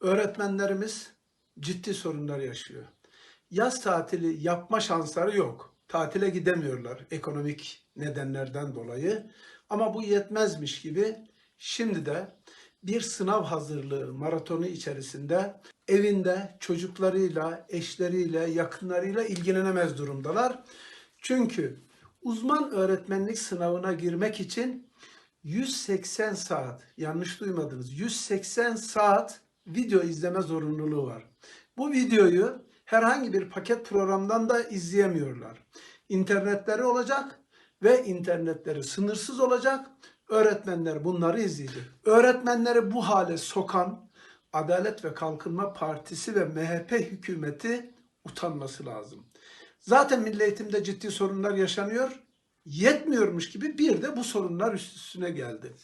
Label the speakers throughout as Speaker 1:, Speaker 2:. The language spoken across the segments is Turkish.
Speaker 1: Öğretmenlerimiz ciddi sorunlar yaşıyor. Yaz tatili yapma şansları yok. Tatile gidemiyorlar ekonomik nedenlerden dolayı. Ama bu yetmezmiş gibi şimdi de bir sınav hazırlığı maratonu içerisinde evinde çocuklarıyla, eşleriyle, yakınlarıyla ilgilenemez durumdalar. Çünkü uzman öğretmenlik sınavına girmek için 180 saat, yanlış duymadınız, 180 saat video izleme zorunluluğu var. Bu videoyu herhangi bir paket programdan da izleyemiyorlar. İnternetleri olacak ve internetleri sınırsız olacak. Öğretmenler bunları izleyecek. Öğretmenleri bu hale sokan Adalet ve Kalkınma Partisi ve MHP hükümeti utanması lazım. Zaten milli eğitimde ciddi sorunlar yaşanıyor. Yetmiyormuş gibi bir de bu sorunlar üst üstüne geldi.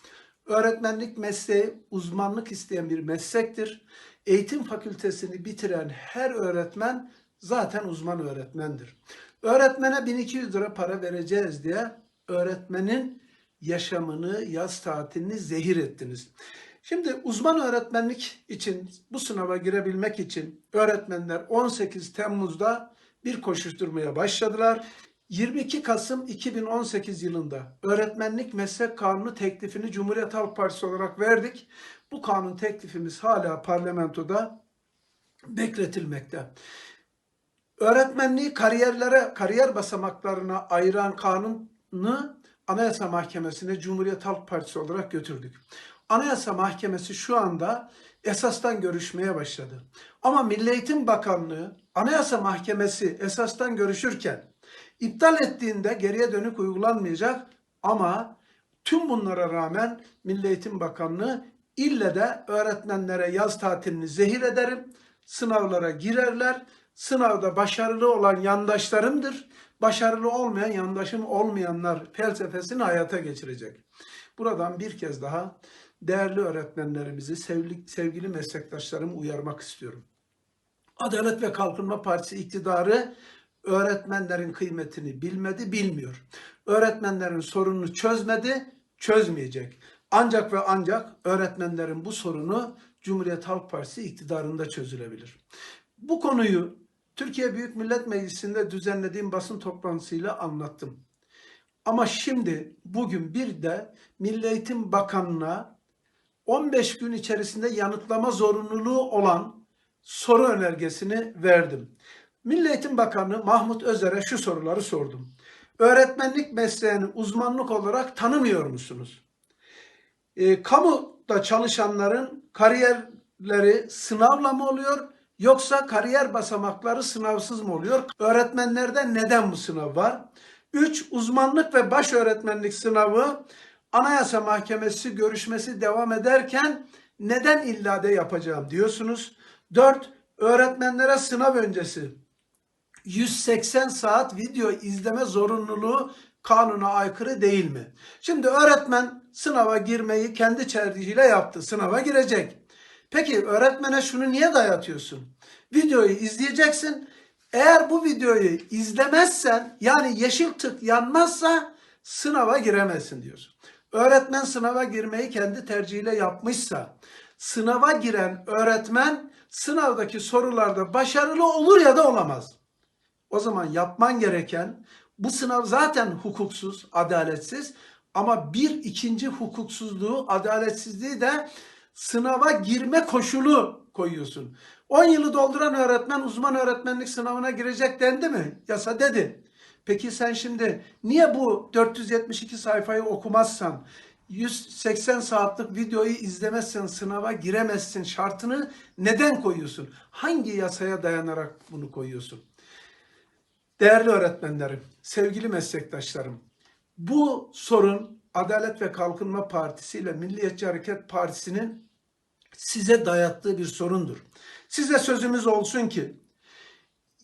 Speaker 1: Öğretmenlik mesleği uzmanlık isteyen bir meslektir. Eğitim fakültesini bitiren her öğretmen zaten uzman öğretmendir. Öğretmene 1200 lira para vereceğiz diye öğretmenin yaşamını, yaz tatilini zehir ettiniz. Şimdi uzman öğretmenlik için bu sınava girebilmek için öğretmenler 18 Temmuz'da bir koşuşturmaya başladılar. 22 Kasım 2018 yılında öğretmenlik meslek kanunu teklifini Cumhuriyet Halk Partisi olarak verdik. Bu kanun teklifimiz hala parlamentoda bekletilmekte. Öğretmenliği kariyerlere, kariyer basamaklarına ayıran kanunu Anayasa Mahkemesi'ne Cumhuriyet Halk Partisi olarak götürdük. Anayasa Mahkemesi şu anda esastan görüşmeye başladı. Ama Milli Eğitim Bakanlığı Anayasa Mahkemesi esastan görüşürken iptal ettiğinde geriye dönük uygulanmayacak ama tüm bunlara rağmen Milli Eğitim Bakanlığı ille de öğretmenlere yaz tatilini zehir ederim, sınavlara girerler, sınavda başarılı olan yandaşlarımdır, başarılı olmayan yandaşım olmayanlar felsefesini hayata geçirecek. Buradan bir kez daha değerli öğretmenlerimizi, sevgili, meslektaşlarımı uyarmak istiyorum. Adalet ve Kalkınma Partisi iktidarı öğretmenlerin kıymetini bilmedi, bilmiyor. Öğretmenlerin sorununu çözmedi, çözmeyecek. Ancak ve ancak öğretmenlerin bu sorunu Cumhuriyet Halk Partisi iktidarında çözülebilir. Bu konuyu Türkiye Büyük Millet Meclisi'nde düzenlediğim basın toplantısıyla anlattım. Ama şimdi bugün bir de Milli Eğitim Bakanlığı'na 15 gün içerisinde yanıtlama zorunluluğu olan soru önergesini verdim. Milli Eğitim Bakanı Mahmut Özer'e şu soruları sordum. Öğretmenlik mesleğini uzmanlık olarak tanımıyor musunuz? E, kamuda çalışanların kariyerleri sınavla mı oluyor yoksa kariyer basamakları sınavsız mı oluyor? Öğretmenlerde neden bu sınav var? 3. Uzmanlık ve baş öğretmenlik sınavı Anayasa Mahkemesi görüşmesi devam ederken neden illade yapacağım diyorsunuz? 4. Öğretmenlere sınav öncesi 180 saat video izleme zorunluluğu kanuna aykırı değil mi? Şimdi öğretmen sınava girmeyi kendi tercihiyle yaptı. Sınava girecek. Peki öğretmene şunu niye dayatıyorsun? Videoyu izleyeceksin. Eğer bu videoyu izlemezsen yani yeşil tık yanmazsa sınava giremezsin diyorsun. Öğretmen sınava girmeyi kendi tercihiyle yapmışsa sınava giren öğretmen sınavdaki sorularda başarılı olur ya da olamaz. O zaman yapman gereken bu sınav zaten hukuksuz, adaletsiz ama bir ikinci hukuksuzluğu, adaletsizliği de sınava girme koşulu koyuyorsun. 10 yılı dolduran öğretmen uzman öğretmenlik sınavına girecek dendi mi? Yasa dedi. Peki sen şimdi niye bu 472 sayfayı okumazsan, 180 saatlik videoyu izlemezsen sınava giremezsin şartını neden koyuyorsun? Hangi yasaya dayanarak bunu koyuyorsun? Değerli öğretmenlerim, sevgili meslektaşlarım, bu sorun Adalet ve Kalkınma Partisi ile Milliyetçi Hareket Partisi'nin size dayattığı bir sorundur. Size sözümüz olsun ki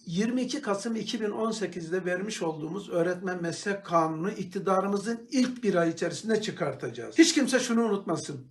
Speaker 1: 22 Kasım 2018'de vermiş olduğumuz öğretmen meslek kanunu iktidarımızın ilk bir ay içerisinde çıkartacağız. Hiç kimse şunu unutmasın.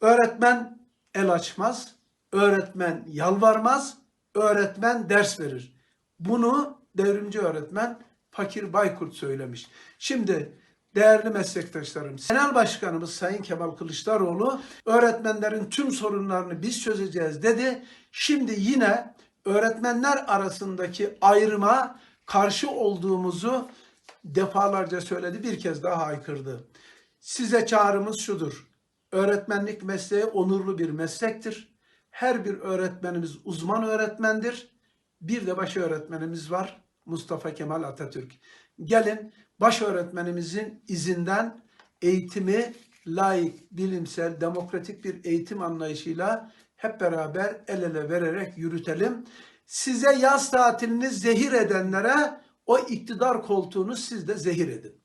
Speaker 1: Öğretmen el açmaz, öğretmen yalvarmaz, öğretmen ders verir. Bunu devrimci öğretmen Fakir Baykurt söylemiş. Şimdi değerli meslektaşlarım, Genel Başkanımız Sayın Kemal Kılıçdaroğlu öğretmenlerin tüm sorunlarını biz çözeceğiz dedi. Şimdi yine öğretmenler arasındaki ayrıma karşı olduğumuzu defalarca söyledi, bir kez daha haykırdı. Size çağrımız şudur. Öğretmenlik mesleği onurlu bir meslektir. Her bir öğretmenimiz uzman öğretmendir. Bir de baş öğretmenimiz var. Mustafa Kemal Atatürk. Gelin baş öğretmenimizin izinden eğitimi layık, bilimsel, demokratik bir eğitim anlayışıyla hep beraber el ele vererek yürütelim. Size yaz tatilini zehir edenlere o iktidar koltuğunu siz de zehir edin.